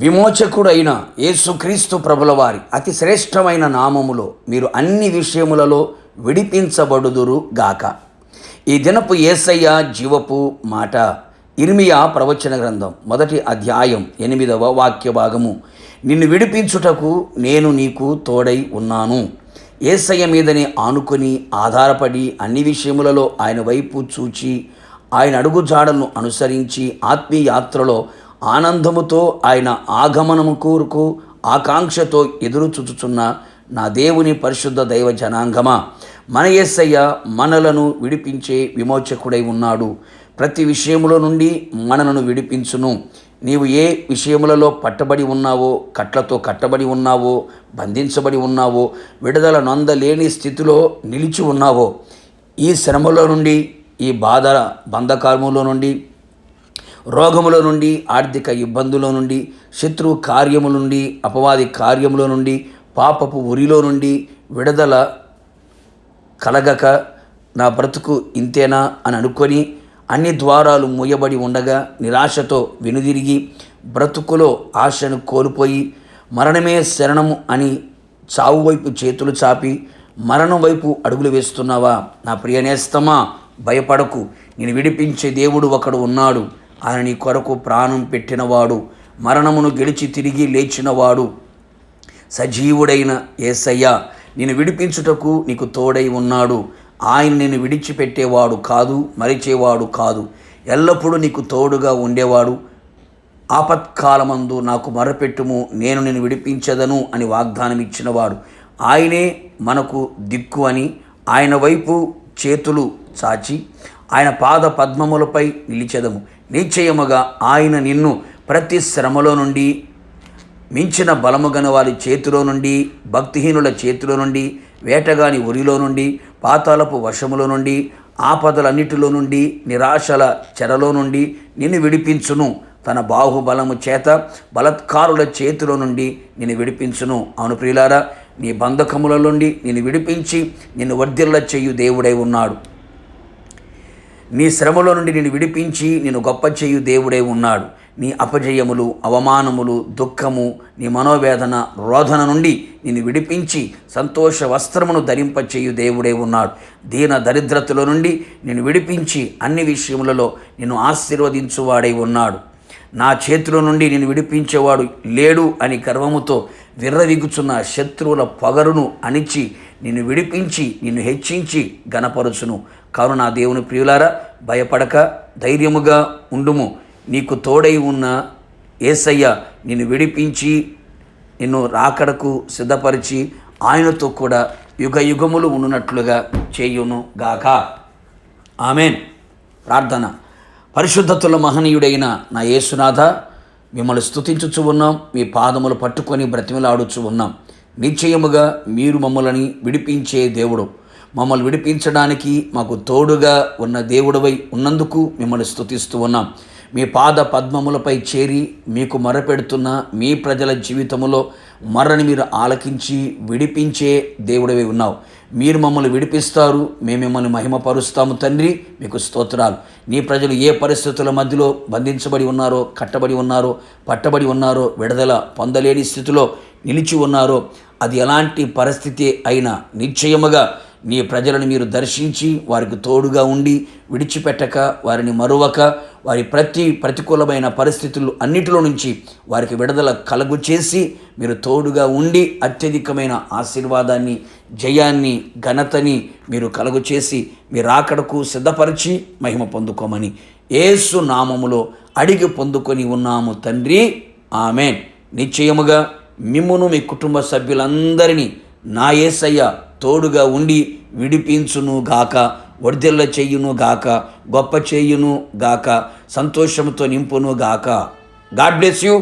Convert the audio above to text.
విమోచకుడైన యేసుక్రీస్తు ప్రభుల వారి అతి శ్రేష్టమైన నామములో మీరు అన్ని విషయములలో విడిపించబడుదురు గాక. ఈ దినపు ఏసయ్య జీవపు మాట ఇర్మియా ప్రవచన గ్రంథం మొదటి అధ్యాయం ఎనిమిదవ వాక్య భాగము. నిన్ను విడిపించుటకు నేను నీకు తోడై ఉన్నాను. ఏసయ్య మీదని ఆనుకొని ఆధారపడి అన్ని విషయములలో ఆయన వైపు చూచి ఆయన అడుగుజాడలను అనుసరించి ఆత్మీయాత్రలో ఆనందముతో ఆయన ఆగమనము కోరుకు ఆకాంక్షతో ఎదురు చూచుచున్న నా దేవుని పరిశుద్ధ దైవ జనాంగమా? మన ఎస్సయ్య మనలను విడిపించే విమోచకుడై ఉన్నాడు. ప్రతి విషయములో నుండి మనలను విడిపించును. నీవు ఏ విషయములలో పట్టబడి ఉన్నావో కట్లతో కట్టబడి ఉన్నావో బంధించబడి ఉన్నావో విడుదల నొందలేని స్థితిలో నిలిచి ఉన్నావో ఈ శ్రమలో నుండి ఈ బాధ బంధకారములో నుండి రోగముల నుండి ఆర్థిక ఇబ్బందుల నుండి శత్రు కార్యముల నుండి అపవాది కార్యముల నుండి పాపపు ఉరిలో నుండి విడుదల కలగక నా బ్రతుకు ఇంతేనా అని అనుకొని అన్ని ద్వారాలు మూయబడి ఉండగా నిరాశతో వెనుదిరిగి బ్రతుకులో ఆశను కోల్పోయి మరణమే శరణము అని చావు వైపు చేతులు చాపి మరణం వైపు అడుగులు వేస్తున్నావా? నా ప్రియనేస్తమా భయపడకు. నేను విడిపించే దేవుడు ఒకడు ఉన్నాడు. ఆయన నీ కొరకు ప్రాణం పెట్టినవాడు మరణమును గెలిచి తిరిగి లేచినవాడు. సజీవుడైన ఏసయ్య నేను విడిపించుటకు నీకు తోడై ఉన్నాడు. ఆయన నేను విడిచిపెట్టేవాడు కాదు మరిచేవాడు కాదు. ఎల్లప్పుడూ నీకు తోడుగా ఉండేవాడు. ఆపత్కాలమందు నాకు మరపెట్టుము నేను నేను విడిపించదను అని వాగ్దానం ఇచ్చినవాడు ఆయనే మనకు దిక్కు అని ఆయన వైపు చేతులు చాచి ఆయన పాద పద్మములపై నిలిచెదము. నిశ్చయముగా ఆయన నిన్ను ప్రతి శ్రమలో నుండి మించిన బలము వారి చేతిలో నుండి భక్తిహీనుల చేతిలో నుండి వేటగాని ఉరిలో నుండి పాతాలపు వశములో నుండి ఆపదలన్నిటిలో నుండి నిరాశల చెరలో నుండి నిన్ను విడిపించును. తన బాహుబలము చేత బలత్కారుల చేతిలో నుండి నిన్ను విడిపించును. అవును ప్రియులారా నీ బంధకముల నుండి నిన్ను విడిపించి నిన్ను వర్ధిల్ల చేయు దేవుడై ఉన్నాడు. నీ శ్రమలో నుండి నేను విడిపించి నేను గొప్ప చేయు దేవుడే ఉన్నాడు. నీ అపజయములు అవమానములు దుఃఖము నీ మనోవేదన రోధన నుండి నిన్ను విడిపించి సంతోష వస్త్రమును ధరింపచేయు దేవుడే ఉన్నాడు. దీన దరిద్రతలో నుండి నేను విడిపించి అన్ని విషయములలో నిన్ను ఆశీర్వదించువాడై ఉన్నాడు. నా చేతిలో నుండి నేను విడిపించేవాడు లేడు అని గర్వముతో విర్రవిగుచున్న శత్రువుల పొగరును అణిచి నిన్ను విడిపించి నిన్ను హెచ్చించి గణపరుచును కావున నా దేవుని ప్రియులారా భయపడక ధైర్యముగా ఉండుము. నీకు తోడై ఉన్న ఏసయ్య నిన్ను విడిపించి నిన్ను రాకడకు సిద్ధపరిచి ఆయనతో కూడా యుగ యుగములు ఉన్నట్లుగా చేయును గాక. ఆమెన్. ప్రార్థన. పరిశుద్ధతుల మహనీయుడైన నా యేసునాథ మిమ్మల్ని స్థుతించుచు ఉన్నాం మీ పాదములు పట్టుకొని బ్రతిమలాడుచు ఉన్నాం. నిశ్చయముగా మీరు మమ్మల్ని విడిపించే దేవుడు. మమ్మల్ని విడిపించడానికి మాకు తోడుగా ఉన్న దేవుడవై ఉన్నందుకు మిమ్మల్ని స్థుతిస్తూ ఉన్నాం. మీ పాద పద్మములపై చేరి మీకు మరపెడుతున్న మీ ప్రజల జీవితములో మర్రని మీరు ఆలకించి విడిపించే దేవుడవై ఉన్నావు. మీరు మమ్మల్ని విడిపిస్తారు. మేము మిమ్మల్ని మహిమపరుస్తాము తండ్రి. మీకు స్తోత్రాలు. నీ ప్రజలు ఏ పరిస్థితుల మధ్యలో బంధించబడి ఉన్నారో కట్టబడి ఉన్నారో పట్టబడి ఉన్నారో విడుదల పొందలేని స్థితిలో నిలిచి ఉన్నారో అది ఎలాంటి పరిస్థితి అయినా నిశ్చయముగా నీ ప్రజలను మీరు దర్శించి వారికి తోడుగా ఉండి విడిచిపెట్టక వారిని మరువక వారి ప్రతి ప్రతికూలమైన పరిస్థితులు అన్నిటిలో నుంచి వారికి విడుదల కలుగు చేసి మీరు తోడుగా ఉండి అత్యధికమైన ఆశీర్వాదాన్ని జయాన్ని ఘనతని మీరు కలుగు చేసి మీ రాకడకు సిద్ధపరిచి మహిమ పొందుకోమని ఏసు నామములో అడిగి పొందుకొని ఉన్నాము తండ్రి. ఆమెన్. నిశ్చయముగా మిమ్మును మీ కుటుంబ సభ్యులందరినీ నా ఏసయ్య తోడుగా ఉండి విడిపించును గాక వర్ధిల్ల చెయ్యును గాక గొప్ప చెయ్యును గాక సంతోషంతో నింపును గాక. God bless you.